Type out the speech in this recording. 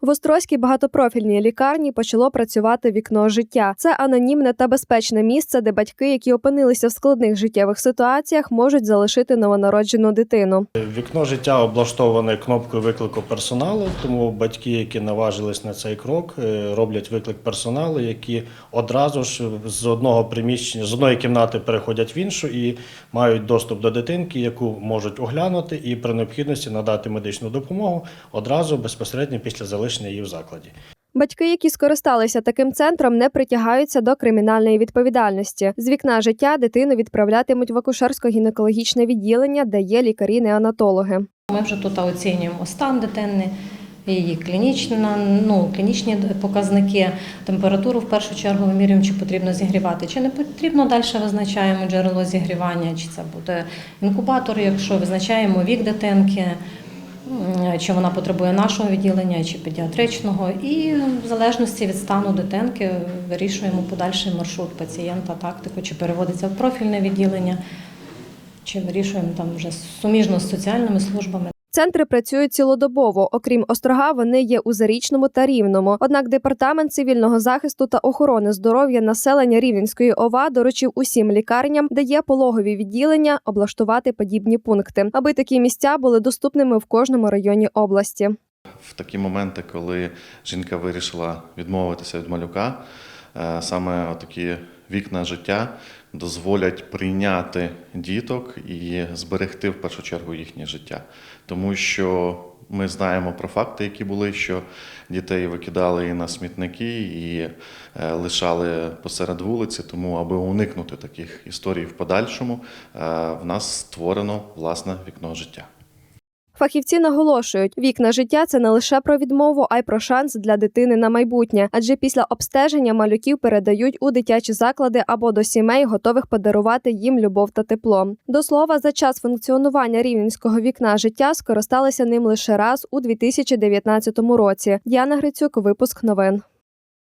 В Острозькій багатопрофільній лікарні почало працювати вікно життя. Це анонімне та безпечне місце, де батьки, які опинилися в складних життєвих ситуаціях, можуть залишити новонароджену дитину. Вікно життя облаштоване кнопкою виклику персоналу, тому батьки, які наважились на цей крок, е, роблять виклик персоналу, які одразу ж з одного приміщення, з одної кімнати переходять в іншу і мають доступ до дитинки, яку можуть оглянути і при необхідності надати медичну допомогу одразу безпосередньо після залишення її в закладі. Батьки, які скористалися таким центром, не притягаються до кримінальної відповідальності. З вікна життя дитину відправлятимуть в акушерсько-гінекологічне відділення, де є лікарі-неонатологи. Ми вже тут оцінюємо стан дитини, її клінічна, ну, клінічні показники, температуру в першу чергу вимірюємо, чи потрібно зігрівати, чи не потрібно. Далі визначаємо джерело зігрівання, чи це буде інкубатор, якщо визначаємо вік дитинки, чи вона потребує нашого відділення, чи педіатричного. І в залежності від стану дитинки вирішуємо подальший маршрут пацієнта, тактику, чи переводиться в профільне відділення, чи вирішуємо там вже суміжно з соціальними службами. Центри працюють цілодобово. Окрім острога, вони є у Зарічному та Рівному. Однак департамент цивільного захисту та охорони здоров'я населення Рівненської ОВА доручив усім лікарням, де є пологові відділення, облаштувати подібні пункти, аби такі місця були доступними в кожному районі області. в такі моменти, коли жінка вирішила відмовитися від малюка, е, саме такі вікна життя дозволять прийняти діток і зберегти в першу чергу їхнє життя. Тому що ми знаємо про факти, які були, що дітей викидали і на смітники, і е, лишали посеред вулиці. Тому, аби уникнути таких історій в подальшому, е, в нас створено власне вікно життя. Фахівці наголошують, вікна життя це не лише про відмову, а й про шанс для дитини на майбутнє. Адже після обстеження малюків передають у дитячі заклади або до сімей, готових подарувати їм любов та тепло. До слова, за час функціонування рівненського вікна життя скористалися ним лише раз у 2019 році. Діана Грицюк, випуск новин.